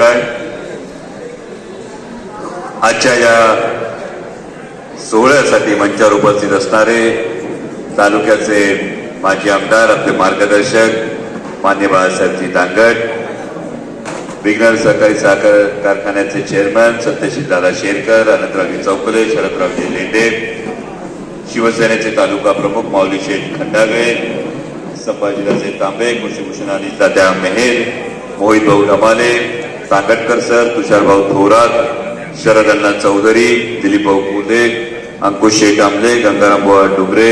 काय आजच्या या सोहळ्यासाठी मंचावर उपस्थित असणारे तालुक्याचे माजी आमदार आपले मार्गदर्शक मान्य बाळासाहेबजी दांगट विज्ञान सहकारी साखर कारखान्याचे चेअरमॅन सत्यशील दादा शेरकर अनंतरावजी चौकले शरदरावजी लेंडे शिवसेनेचे तालुका प्रमुख माऊली शेठ खंडागळे संभाजीराजे तांबे कृषीभूषण आणि तात्या मेहेर मोहित भाऊ रमाले तांगटकर सर तुषारभाऊ थोरात शरद अण्णा चौधरी दिलीप भाऊ कुदे अंकुश शेठ आमले गंगाराम बुवा डुबरे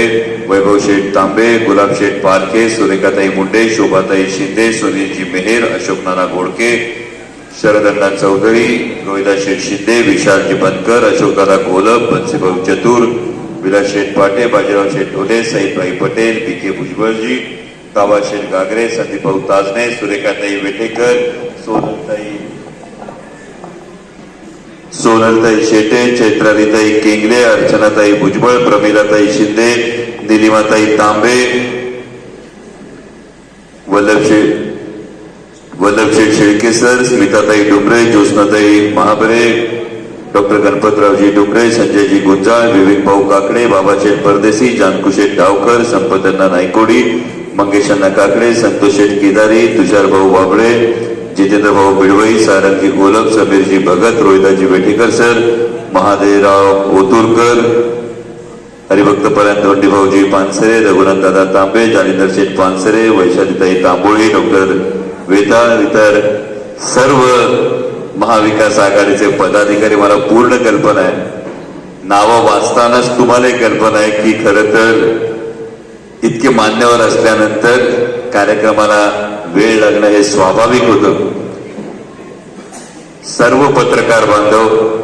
वैभव शेठ तांबे गुलाब शेठ पारखे सुरेखाताई मुंडे शोभाताई शिंदे सुनीलजी मेहेर अशोक नाना गोडके शरद अण्णा चौधरी रोहिदा शेठ शिंदे विशालजी बनकर अशोकदादा गोलप बन्सीभाऊ चतुर Vilas Sheth Pate Bajirao Sheth Dhole Saeedbhai Patel B K Bhujbalji Kaba Sheth Gagare Sandipbhau Tajne Surekhatai Vethekar Sontai Sonaltai Shete Chaitralitai Kengle Archanatai Bhujbal Pramilatai Shinde Nilimatai Tambe Vallabhsheth Shelke sir Shelke sir Smitatai Dumre Jyotnatai Mahabare doctor Ganpatraoji Dumre Sanjayji Gunjal Vivek Bhau Kakade बाबाशेठ परदेसी जानकुशेठ डावकर संपतअण्णा नायकोडी मंगेशांना काकडे संतोष शेठ केदारी तुषारभाऊ बाबळे जितेंद्र भाऊ बिडवई सारंगजी गोलक समीरजी भगत रोहिदाजी Vethekar sir Mahadevrao Oturkar हरिभक्त पर्यंत वंडी भाऊजी पानसरे रघुनाथ दादा तांबे जालिंदर शेठ पानसरे वैशालीताई तांबोळी डॉक्टर वेताळ इतर सर्व महाविकास आघाडीचे पदाधिकारी मला पूर्ण कल्पना आहे. नावं वाचतानाच तुम्हाला एक कल्पना आहे की खरं तर इतके मान्यवर असल्यानंतर कार्यक्रमाला वेळ लागणं हे स्वाभाविक होतं. सर्व पत्रकार बांधव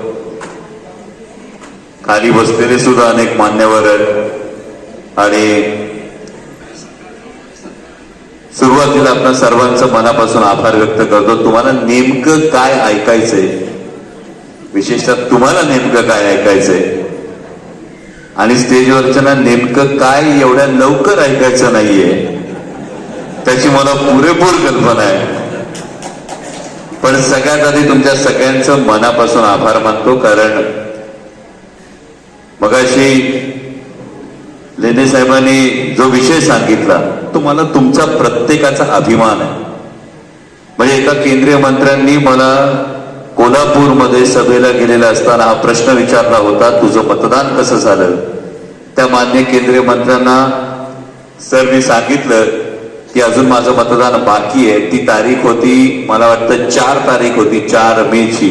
खाली बसलेले सुद्धा अनेक मान्यवर आहेत आणि सुरुवातीला आपण सर्वांचं मनापासून आभार व्यक्त करतो. तुम्हाला नेमकं काय ऐकायचंय? विशेषतः तुम्हाला नेमकं काय ऐकायचंय? आणि स्टेजवरच्या नेमकं काय एवढ्या लवकर ऐकायचं नाहीये? त्याची मला पुरेपूर कल्पना आहे. पण सगळ्यात आधी तुमच्या सगळ्यांचं मनापासून आभार मानतो कारण मगाशी लेणे साहेबांनी जो विषय सांगितला तो मला तुमचा प्रत्येकाचा अभिमान आहे. म्हणजे एका केंद्रीय मंत्र्यांनी मला कोल्हापूरमध्ये सभेला गेलेला असताना हा प्रश्न विचारला होता तुझं मतदान कसं झालं? त्या मान्य केंद्रीय मंत्र्यांना सर मी सांगितलं की अजून माझं मतदान बाकी आहे. ती तारीख होती मला वाटतं चार तारीख होती चार मे ची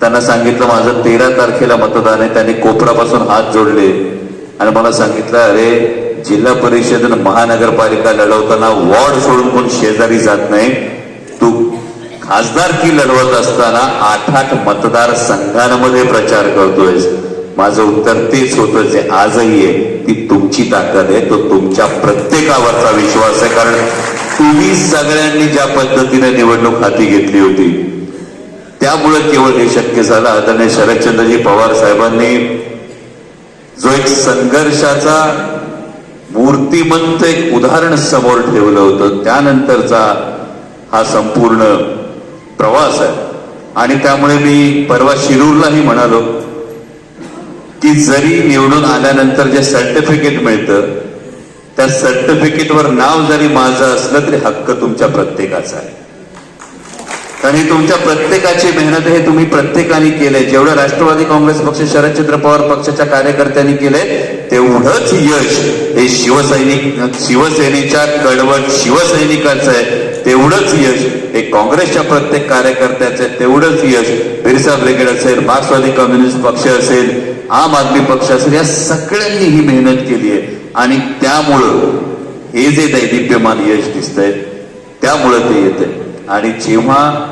त्यांना सांगितलं माझं तेरा तारखेला मतदान आहे. त्यांनी कोपरापासून हात जोडले आणि मला सांगितलं अरे जिल्हा परिषद आणि महानगरपालिका लढवताना वॉर्ड सोडून कोण शेजारी जात नाही. तू खासदार की लढवत असताना आठ आठ मतदार संघांमध्ये प्रचार करतोयस. माझं उत्तर तेच होतं जे आजही आहे. ती तुमची ताकद आहे तो तुमच्या प्रत्येकावरचा विश्वास आहे. कारण तुम्ही सगळ्यांनी ज्या पद्धतीने निवडणूक हाती घेतली होती त्यामुळे केवळ हे शक्य झालं. आदरणीय शरदचंद्रजी पवार साहेबांनी जो एक संघर्षाचा मूर्तिमंत एक उदाहरण समोर ठेवलं होतं त्यानंतरचा हा संपूर्ण प्रवास आहे. आणि त्यामुळे मी परवा शिरूरलाही म्हणालो की जरी निवडून आल्यानंतर जे सर्टिफिकेट मिळतं त्या सर्टिफिकेटवर नाव जरी माझं असलं तरी हक्क तुमच्या प्रत्येकाचा आहे. आणि तुमच्या प्रत्येकाची मेहनत हे तुम्ही प्रत्येकाने केलंय. जेवढं राष्ट्रवादी काँग्रेस पक्ष शरदचंद्र पवार पक्षाच्या कार्यकर्त्यांनी केले तेवढंच यश हे शिवसैनिक शिवसेनेच्या कडवट शिवसैनिकाचं आहे. तेवढंच यश हे काँग्रेसच्या प्रत्येक कार्यकर्त्याचं आहे. तेवढंच यश बिरसा ब्रिगेड असेल मार्क्सवादी कम्युनिस्ट पक्ष असेल आम आदमी पक्ष असेल या सगळ्यांनी ही मेहनत केली आहे. आणि त्यामुळं हे जे दैदिप्यमान यश दिसतंय त्यामुळं ते येतंय. आणि जेव्हा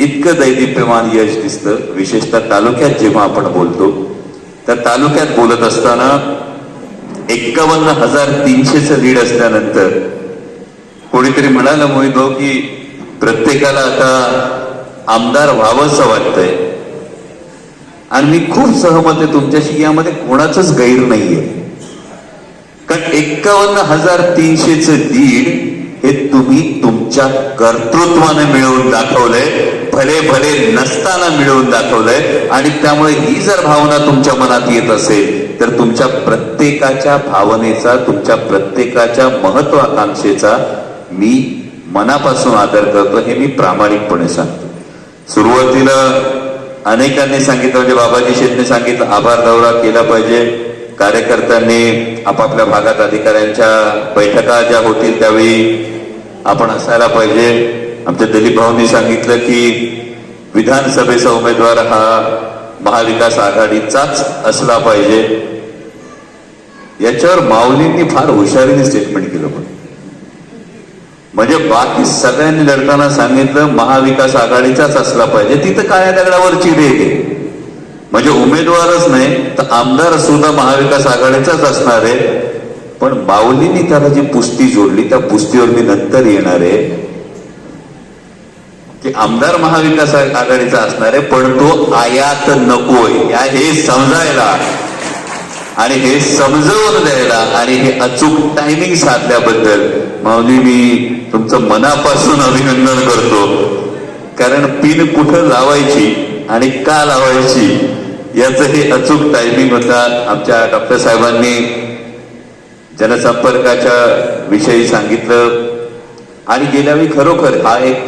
इतकं दैदिप्यमान यश दिसतं विशेषतः तालुक्यात जेव्हा आपण बोलतो तर तालुक्यात बोलत असताना एक्कावन्न हजार तीनशेच लीड असल्यानंतर कोणीतरी म्हणालं मोहित भाऊ की प्रत्येकाला आता आमदार व्हावंसं वाटतंय. आणि मी खूप सहमत आहे तुमच्याशी यामध्ये कोणाचंच गैर नाहीये. कारण एक्कावन्न हजार तीनशेच दीड हे तुम्ही तुमच्या कर्तृत्वाने मिळवून दाखवलंय भले भले नसताना मिळवून दाखवलंय आणि त्यामुळे ही जर भावना तुमच्या मनात येत असेल तर तुमच्या प्रत्येकाच्या भावनेचा तुमच्या प्रत्येकाच्या महत्वाकांक्षेचा मी मनापासून आदर करतो हे मी प्रामाणिकपणे सांगतो. सुरुवातीला अनेकांनी सांगितलं म्हणजे बाबाजी शेठने सांगितलं आभार दौरा केला पाहिजे. कार्यकर्त्यांनी आपापल्या भागात अधिकाऱ्यांच्या बैठका ज्या होतील त्यावेळी आपण असायला पाहिजे. आमच्या दिलीप भाऊंनी सांगितलं की विधानसभेचा उमेदवार हा महाविकास आघाडीचाच असला पाहिजे. याच्यावर माऊलींनी फार हुशारीने स्टेटमेंट केलं पण म्हणजे बाकी सगळ्यांनी लढताना सांगितलं महाविकास आघाडीचाच असला पाहिजे. तिथं काळ्या दगडावरची रेग आहे म्हणजे उमेदवारच नाही तर आमदार सुद्धा महाविकास आघाडीचाच असणार आहे. पण बावलींनी त्याला जी पुस्ती जोडली त्या पुस्तीवर मी नंतर येणार आहे. की आमदार महाविकास आघाडीचा असणार आहे पण तो आयात नकोय. या हे समजायला. आणि हे समजवून द्यायला आणि हे अचूक टायमिंग साधल्याबद्दल माऊली मी तुमचं मनापासून अभिनंदन करतो. कारण पिन कुठं लावायची आणि का लावायची याचं हे अचूक टायमिंग होता आमच्या डॉक्टर साहेबांनी जनसंपर्काच्या विषयी सांगितलं. आणि गेल्या वेळी खरोखर हा एक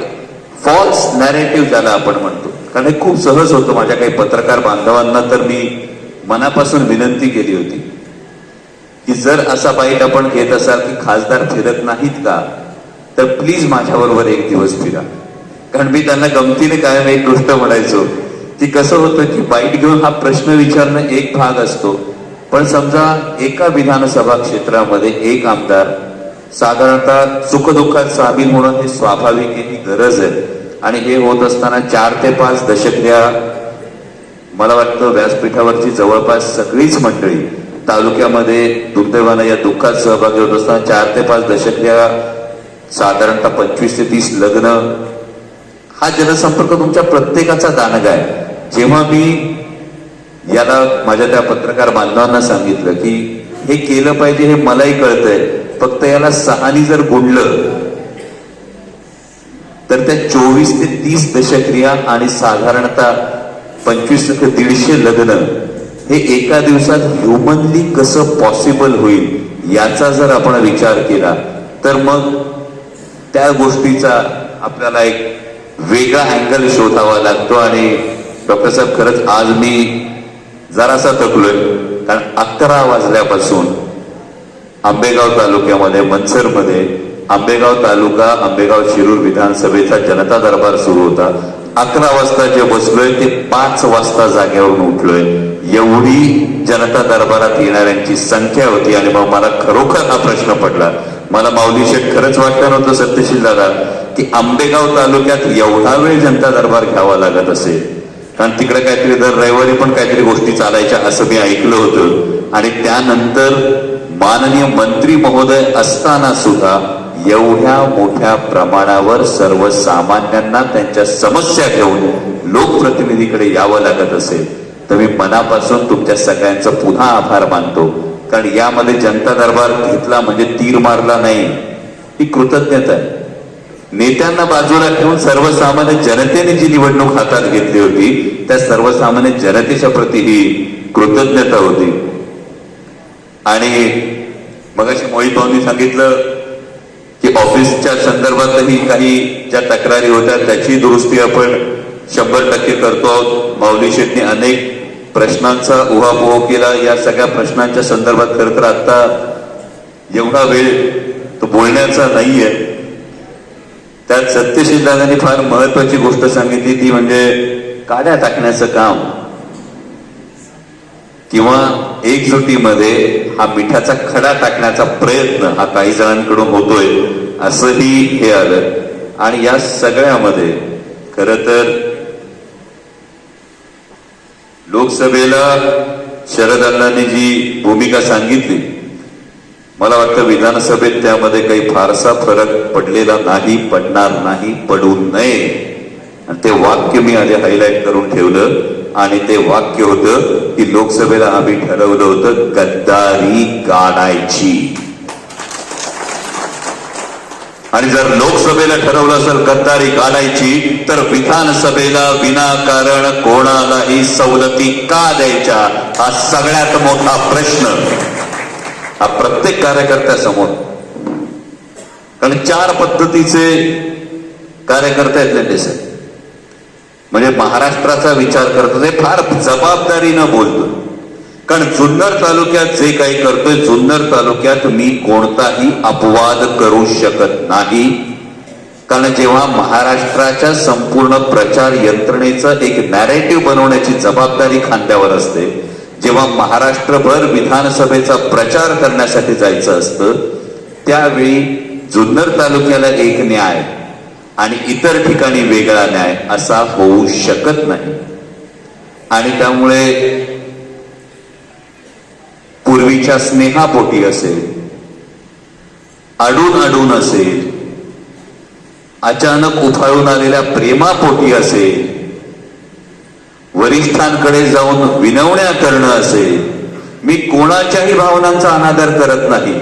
फॉल्स नॅरेटिव्ह ज्याला आपण म्हणतो. कारण हे खूप सहज होतं. माझ्या काही पत्रकार बांधवांना तर मी मनापासून विनंती केली होती की जर असा बाईट आपण घेत असाल की खासदार फिरत नाहीत का तर प्लीज माझ्याबरोबर एक दिवस फिरा. कारण मी त्यांना गमतीने कायम एक गोष्ट म्हणायचो की कसं होतं की बाईट घेऊन हा प्रश्न विचारणं एक भाग असतो पण समजा एका विधानसभा क्षेत्रामध्ये एक आमदार साधारणतः सुखदुःखात सामील होणं हे स्वाभाविक आहे ही गरज आहे. आणि हे होत असताना चार ते पाच दशक या मला वाटतं व्यासपीठावरची जवळपास सगळीच मंडळी तालुक्यामध्ये दुर्दैवानं या दुःखात सहभागी होत असताना चार ते पाच दशक या साधारणतः पंचवीस ते तीस लग्न हा जनसंपर्क तुमच्या प्रत्येकाचा दानग आहे. जेव्हा मी याला माझ्या त्या पत्रकार बांधवांना सांगितलं की हे केलं पाहिजे हे मलाही कळतंय फक्त याला सहानी जर गुणलं तर त्या चोवीस ते तीस दशक्रिया आणि साधारणतः पंचवीस ते दीडशे लग्न. हे एका दिवसात ह्युमनली कसं पॉसिबल होईल याचा जर आपण विचार केला तर मग त्या गोष्टीचा आपल्याला एक वेगळा अँगल शोधावा लागतो आणि डॉक्टर साहेब खरंच आज मी जरासा थकलोय कारण अकरा वाजल्यापासून आंबेगाव तालुक्यामध्ये मनसरमध्ये आंबेगाव तालुका आंबेगाव शिरूर विधानसभेचा जनता दरबार सुरू होता. अकरा वाजता जे बसलोय ते पाच वाजता जागेवरून उठलोय. एवढी जनता दरबारात येणाऱ्यांची संख्या होती आणि मग मला खरोखर हा प्रश्न पडला. मला माऊली शेठ खरंच वाटलं नव्हतं सत्यशील दादा की आंबेगाव तालुक्यात एवढा वेळ जनता दरबार घ्यावा लागत असेल. कारण तिकडे काहीतरी दर रविवारी पण काहीतरी गोष्टी चालायच्या असं मी ऐकलं होतं. आणि त्यानंतर माननीय मंत्री महोदय असताना सुद्धा एवढ्या मोठ्या प्रमाणावर सर्वसामान्यांना त्यांच्या समस्या घेऊन लोकप्रतिनिधीकडे यावं लागत असेल तर मी मनापासून तुमच्या सगळ्यांचं पुन्हा आभार मानतो. कारण यामध्ये जनता दरबार घेतला म्हणजे तीर मारला नाही. ही कृतज्ञता आहे. नेत्यांना बाजूला ठेवून सर्वसामान्य जनतेने जी निवडणूक हातात घेतली होती त्या सर्वसामान्य जनतेच्या प्रती ही कृतज्ञता होती. आणि मगाशी मोहित भाऊंनी सांगितलं की ऑफिसच्या संदर्भातही काही ज्या तक्रारी होत्या त्याची दुरुस्ती आपण शंभर टक्के करतो आहोत. माऊली शेटने अनेक प्रश्नांचा उहापोह केला. या सगळ्या प्रश्नांच्या संदर्भात खरं तर आता एवढा वेळ तो बोलण्याचा नाहीये. त्यात सत्यशील दादांनी फार महत्वाची गोष्ट सांगितली ती म्हणजे काड्या टाकण्याचं काम. किंवा एकजुटीमध्ये हा मिठाचा खडा टाकण्याचा प्रयत्न हा काही जणांकडून होतोय असंही हे आलं. आणि या सगळ्यामध्ये खर तर लोकसभेला शरद अण्णांनी जी भूमिका सांगितली मला वाटतं विधानसभेत त्यामध्ये काही फारसा फरक पडलेला नाही पडणार नाही पडू नये. आणि ते वाक्य मी आधी हायलाईट करून ठेवलं. आणि ते वाक्य होतं की लोकसभेला आम्ही ठरवलं होतं गद्दारी गाडायची. आणि जर लोकसभेला ठरवलं असेल गद्दारी घालायची तर विधानसभेला विनाकारण कोणालाही सवलती का द्यायच्या? हा सगळ्यात मोठा प्रश्न. हा प्रत्येक कार्यकर्त्यासमोर. कारण चार पद्धतीचे कार्यकर्ते आहेत त्यांनी साहेब म्हणजे महाराष्ट्राचा विचार करतो ते फार जबाबदारीनं बोलतो कारण जुन्नर तालुक्यात जे काही करतोय जुन्नर तालुक्यात मी कोणताही अपवाद करू शकत नाही. कारण जेव्हा महाराष्ट्राच्या संपूर्ण प्रचार यंत्रणेचं एक नॅरेटिव्ह बनवण्याची जबाबदारी खांद्यावर असते जेव्हा महाराष्ट्रभर विधानसभेचा प्रचार करण्यासाठी जायचं असतं त्यावेळी जुन्नर तालुक्याला एक न्याय आणि इतर ठिकाणी वेगळा न्याय असा होऊ शकत नाही. आणि त्यामुळे पूर्वीच्या स्नेहापोटी असेल अडून अडून असेल अचानक उफाळून आलेल्या प्रेमापोटी असेल वरिष्ठांकडे जाऊन विनवण्या करणं असेल मी कोणाच्याही भावनांचा अनादर करत नाही.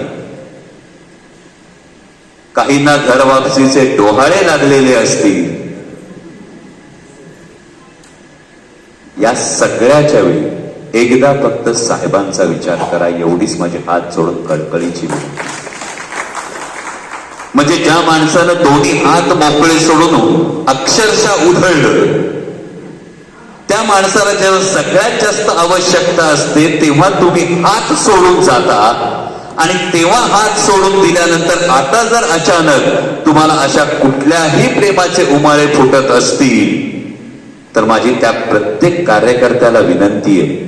काहींना घरवापसीचे डोहाळे लागलेले असतील. या सगळ्याच्या वेळी एकदा फक्त साहेबांचा विचार करा एवढीच माझे हात जोडून कळकळीची म्हणजे ज्या माणसानं दोन्ही हात मोकळे सोडून अक्षरशः उधळलं त्या माणसाला जेव्हा सगळ्यात जास्त आवश्यकता असते तेव्हा तुम्ही हात सोडून जाता आणि तेव्हा हात सोडून दिल्यानंतर आता जर अचानक तुम्हाला अशा कुठल्याही प्रेमाचे उमाळे फुटत असतील तर माझी त्या प्रत्येक कार्यकर्त्याला विनंती आहे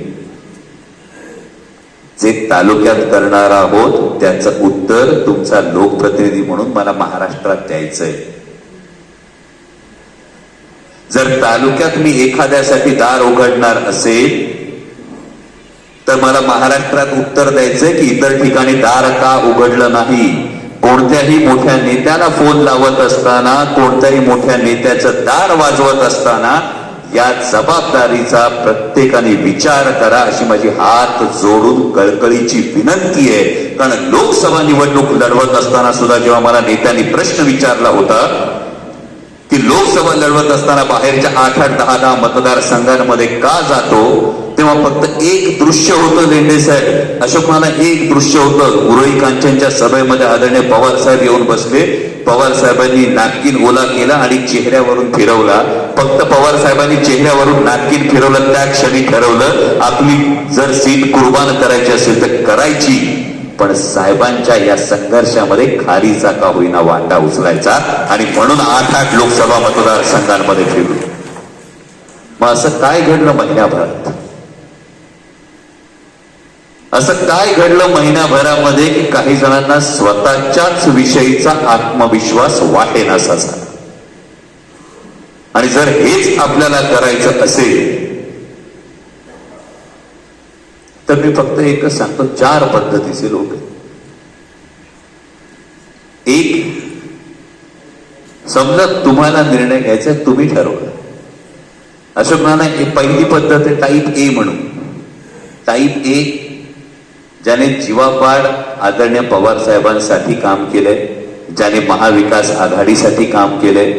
जे तालुक्यात करणार आहोत त्याचं उत्तर तुमचा लोकप्रतिनिधी म्हणून मला महाराष्ट्रात द्यायचंय. जर तालुक्यात मी एखाद्यासाठी दार उघडणार असेल तर मला महाराष्ट्रात उत्तर द्यायचंय की इतर ठिकाणी दार का उघडलं नाही? कोणत्याही मोठ्या नेत्याला फोन लावत असताना कोणत्याही मोठ्या नेत्याचं दार वाजवत असताना या जबाबदारीचा प्रत्येकाने विचार करा अशी माझी हात जोडून कळकळीची विनंती आहे. कारण लोकसभा निवडणूक लढवत असताना सुद्धा जेव्हा मला नेत्यांनी प्रश्न विचारला होता की लोकसभा लढवत असताना बाहेरच्या आठ आठ दहा दहा मतदारसंघांमध्ये का जातो? तेव्हा फक्त एक दृश्य होतं लेंडे साहेब. अशोक मला एक दृश्य होतं. उरळी कांचनच्या सभेमध्ये आदरणीय पवार साहेब येऊन बसले. पवार साहेबांनी नाटकीन ओला केला आणि चेहऱ्यावरून फिरवला. फक्त पवार साहेबांनी चेहऱ्यावरून नाटकीन फिरवलं त्या क्षणी ठरवलं आपली जर सीट कुर्बान करायची असेल तर करायची. पण साहेबांच्या या संघर्षामध्ये खारीचा का होईना वाटा उचलायचा? आणि म्हणून आठ आठ लोकसभा मतदारसंघांमध्ये फिरलो. मग असं काय घडलं महिन्याभरात असं काय घडलं महिन्याभरामध्ये की काही जणांना स्वतःच्याच विषयीचा आत्मविश्वास वाटेनासा झाला? आणि जर हेच आपल्याला करायचं असेल तर मी फक्त एकच सांगतो चार पद्धतीचे लोक एक समजा तुम्हाला निर्णय घ्यायचा तुम्ही ठरवलं अशोक नाना पहिली पद्धत आहे टाईप ए म्हणून. टाईप ए ज्याने जीवापाड आदरणीय पवार साहेबांसाठी काम केलंय ज्याने महाविकास आघाडीसाठी काम केलंय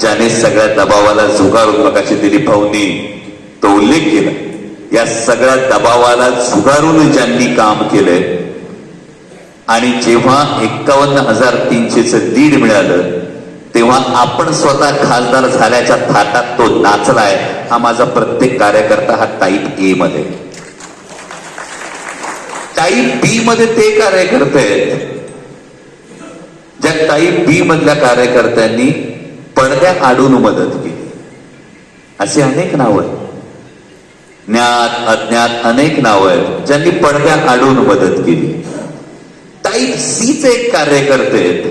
ज्याने सगळ्या दबावाला झुगारून मगाशी दिलीप भाऊंनी तो उल्लेख केला. या सगळ्या दबावाला झुगारून ज्यांनी काम केलंय आणि जेव्हा एक्कावन्न हजार तीनशेच लीड मिळालं तेव्हा आपण स्वतः खासदार झाल्याच्या थाटात तो नाचलाय हा माझा प्रत्येक कार्यकर्ता हा टाईप ए मध्ये. टाईप बी मध्ये ते कार्यकर्ते आहेत. ज्या टाईप बी मधल्या कार्यकर्त्यांनी पडद्या आडून मदत केली. असे अनेक नावं आहेत. ज्ञात अज्ञात अनेक नावं आहेत ज्यांनी पडद्या काढून मदत केली. टाईप सीचे एक कार्यकर्ते आहेत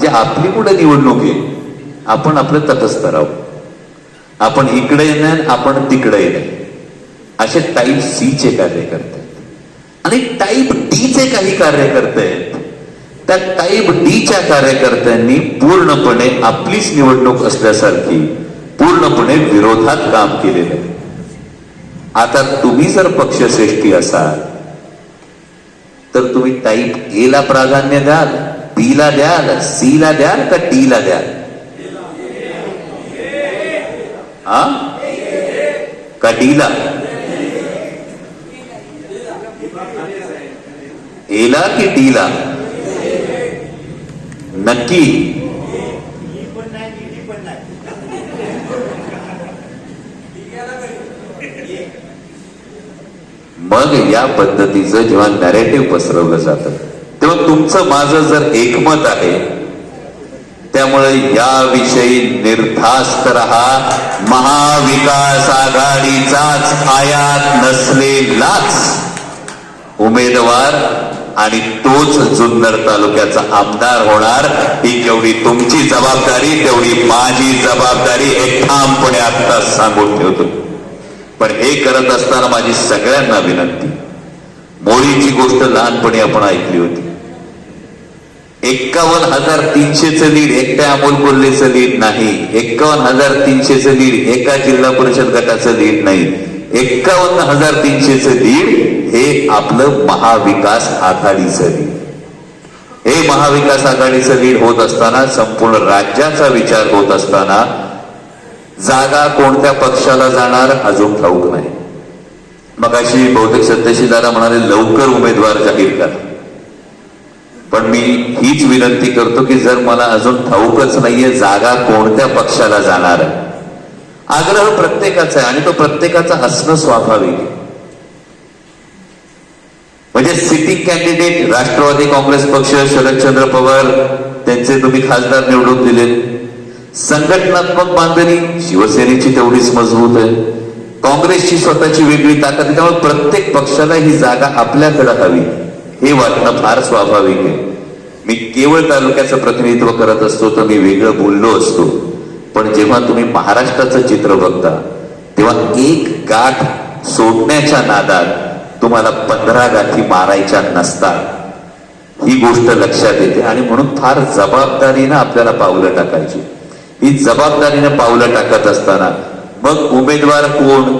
जे आपली कुठे निवडणूक आहे आपण आपलं तटस्थ राहू आपण इकडे नाही आपण तिकडे नाही असे टाईप सी चे कार्यकर्ते आणि टाईप डी चे काही कार्यकर्ते आहेत त्या टाईप डीच्या कार्यकर्त्यांनी पूर्णपणे आपलीच निवडणूक असल्यासारखी पूर्णपणे विरोधात काम केलेलं आहे. आता तुम्ही जर पक्षश्रेष्ठी असाल, तर तुम्ही टाईप ए ला प्राधान्य द्याल बी ला द्याल सी ला द्याल का डी ला द्याल? हा? का डी ला? एला की डी ला? नक्की. मग या पद्धतीचं जेव्हा नॅरेटिव्ह पसरवलं जातं तेव्हा तुमचं माझं जर एकमत आहे त्यामुळे याविषयी निर्धास्त रहा महाविकास आघाडीचाच आयात नसलेलाच उमेदवार आणि तोच जुन्नर तालुक्याचा आमदार होणार ही जेवढी तुमची जबाबदारी तेवढी माझी जबाबदारी हे ठामपणे आत्ताच सांगून ठेवतो. पण हे करत असताना माझी सगळ्यांना विनंती. मोळीची गोष्ट लहानपणी आपण ऐकली होती. एक्कावन्न हजार तीनशेचं लीड एकट्या अमोल कोल्हेचं लीड नाही. एक्कावन्न हजार तीनशेचं लीड एका जिल्हा परिषद गटाचं लीड नाही. एक्कावन्न हजार तीनशेचं लीड हे आपलं महाविकास आघाडीचं लीड. हे महाविकास आघाडीचं लीड होत असताना संपूर्ण राज्याचा विचार होत असताना जागा कोणत्या पक्षाला जाणार अजून ठाऊक नाही. मग अशी बहुतेक सत्यशील दादा म्हणाले लवकर उमेदवार जाहीर करा. पण मी हीच विनंती करतो की जर मला अजून ठाऊकच नाहीये जागा कोणत्या पक्षाला जाणार आहे. आग्रह प्रत्येकाचा आहे आणि तो प्रत्येकाचा असणं स्वाभाविक आहे. म्हणजे सिटिंग कॅन्डिडेट राष्ट्रवादी काँग्रेस पक्ष शरदचंद्र पवार त्यांचे तुम्ही खासदार निवडून दिले संघटनात्मक बांधणी शिवसेनेची तेवढीच मजबूत आहे. काँग्रेसची स्वतःची वेगळी ताकद आहे. त्यामुळे प्रत्येक पक्षाला ही जागा आपल्याकडे हवी. हे वाटणं फार स्वाभाविक आहे. मी केवळ तालुक्याचं प्रतिनिधित्व करत असतो तर मी वेगळं बोललो असतो. पण जेव्हा तुम्ही महाराष्ट्राचं चित्र बघता तेव्हा एक गाठ सोडण्याच्या नादात तुम्हाला पंधरा गाठी मारायच्या नसतात. ही गोष्ट लक्षात येते. आणि म्हणून फार जबाबदारीनं आपल्याला पावलं टाकायची. ही जबाबदारीनं पावलं टाकत असताना मग उमेदवार कोण?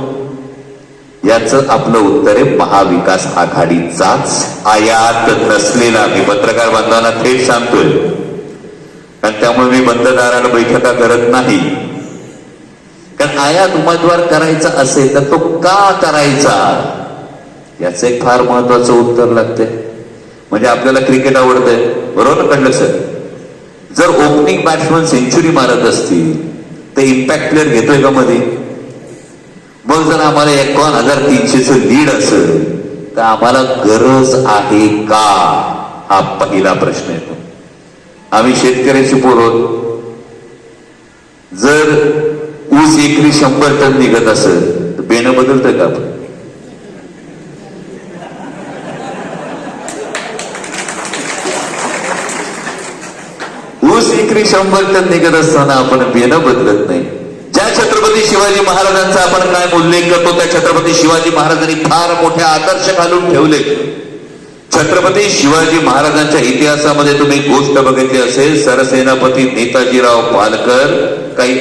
याच आपलं उत्तर आहे महाविकास आघाडीचाच आयात नसलेला. मी पत्रकार बांधवांना थेट सांगतोय. कारण त्यामुळे मी बंद दाराला बैठका करत नाही. कारण आयात उमेदवार करायचा असेल तर तो का करायचा? याच एक फार महत्वाचं उत्तर लागते म्हणजे आपल्याला क्रिकेट आवडतंय. बरोबर कळलं सर? जर ओपनिंग बॅट्समन सेंचुरी मारत असतील तर इम्पॅक्ट प्लेअर घेतोय का मध्ये? मग जर आम्हाला एकावन्न हजार तीनशेच लीड असेल तर आम्हाला गरज आहे का? हा पहिला प्रश्न येतो. आम्ही शेतकऱ्याशी बोलो जर ऊस एकरी शंभर टन निघत असेल तर बेनं बदलतं का? आपण ऊस एकरी शंभर टन निघत असताना आपण बेनं बदलत नाही. ज्या छत्रपती शिवाजी महाराजांचा आपण काय उल्लेख करतो त्या छत्रपती शिवाजी महाराजांनी फार मोठे आदर्श घालून ठेवले. छत्रपती शिवाजी महाराजांच्या इतिहासामध्ये तुम्ही गोष्ट बघितली असेल सरसेनापती नेताजीराव पालकर काही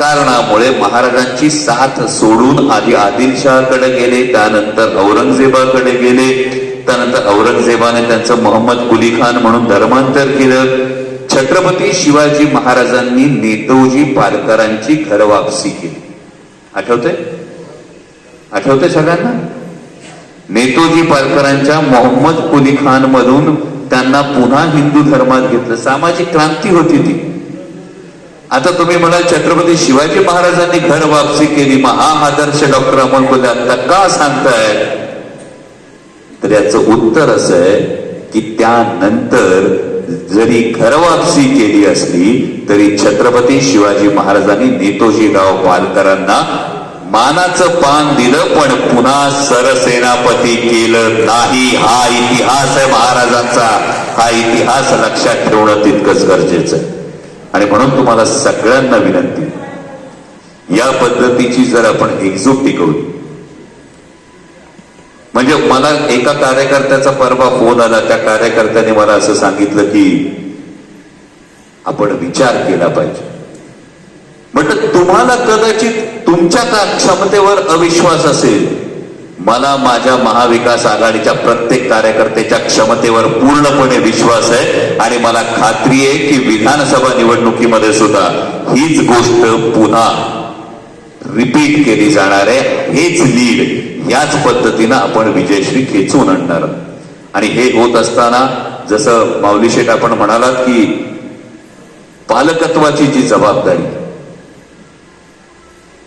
कारणामुळे महाराजांची साथ सोडून आधी आदिलशहाकडे गेले त्यानंतर औरंगजेबाकडे गेले. त्यानंतर औरंगजेबाने त्यांचं मोहम्मद कुली खान म्हणून धर्मांतर केलं. छत्रपती शिवाजी महाराजांनी नेतोजी पालकरांची घरवापसी केली. आठवते आठवते सगळ्यांना? नेतोजी पालकरांच्या मोहम्मद कुली खान मधून त्यांना पुन्हा हिंदू धर्मात घेतलं. सामाजिक क्रांती होती ती. आता तुम्ही म्हणाल छत्रपती शिवाजी महाराजांनी घर वापसी केली. मग हा आदर्श डॉक्टर अमोल कोल्हे आता का सांगताय तर याचं उत्तर असं आहे की त्यानंतर जरी घरवापसी केली असली तरी छत्रपती शिवाजी महाराजांनी नेतोजीराव पालकरांना मानाचं पान दिलं पण पुन्हा सरसेनापती केलं नाही. हा इतिहास आहे महाराजांचा. हा इतिहास लक्षात ठेवणं तितकंच गरजेचं आहे. आणि म्हणून तुम्हाला सगळ्यांना विनंती. या पद्धतीची जर आपण एकजूट टिकवली म्हणजे मला एका कार्यकर्त्याचा परवा फोन आला त्या कार्यकर्त्याने मला असं सांगितलं की आपण विचार केला पाहिजे. म्हटलं तुम्हाला कदाचित तुमच्या क्षमतेवर अविश्वास असेल मला माझ्या महाविकास आघाडीच्या प्रत्येक कार्यकर्त्याच्या क्षमतेवर पूर्णपणे विश्वास आहे आणि मला खात्री आहे की विधानसभा निवडणुकीमध्ये सुद्धा हीच गोष्ट पुन्हा रिपीट केली जाणार आहे हेच लीड याच पद्धतीनं आपण विजयश्री खेचून आणणार. आणि हे होत असताना जसं माऊली शेठ आपण म्हणालात की पालकत्वाची जी जबाबदारी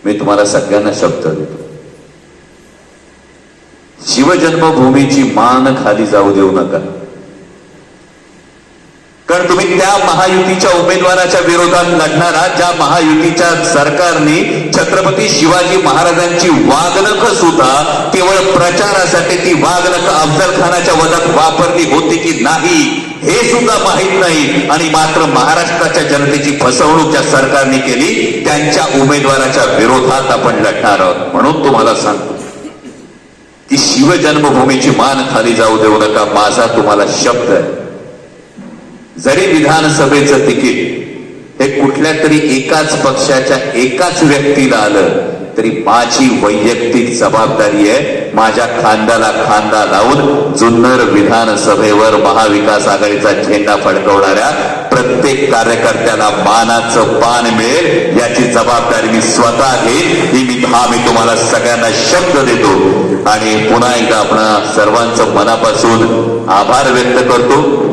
मी तुम्हाला सगळ्यांना शब्द देतो. शिवजन्मभूमीची मान खाली जाऊ देऊ नका. कारण तुम्ही त्या महायुतीच्या उमेदवाराच्या विरोधात लढणारा ज्या महायुतीच्या सरकारने छत्रपती शिवाजी महाराजांची वागणक सुद्धा केवळ प्रचारासाठी ती वागणक अफजल खानाच्या वजात वापरली होती की नाही हे सुद्धा माहीत नाही. आणि मात्र महाराष्ट्राच्या जनतेची फसवणूक ज्या सरकारने केली त्यांच्या उमेदवाराच्या विरोधात आपण लढणार आहोत. म्हणून तुम्हाला सांगतो की शिवजन्मभूमीची मान खाली जाऊ देऊ नका. माझा तुम्हाला शब्द आहे. जरी विधानसभेचं तिकीट हे कुठल्या तरी एकाच पक्षाच्या एकाच व्यक्तीला आलं तरी माझी वैयक्तिक जबाबदारी आहे माझ्या खांद्याला खांदा लावून जुन्नर विधानसभेवर महाविकास आघाडीचा झेंडा फडकवणाऱ्या प्रत्येक कार्यकर्त्याला मानाचं पान मिळेल याची जबाबदारी मी स्वतः घेईन. ही मी हा मी तुम्हाला सगळ्यांना शब्द देतो. आणि पुन्हा एकदा आपण सर्वांचं मनापासून आभार व्यक्त करतो.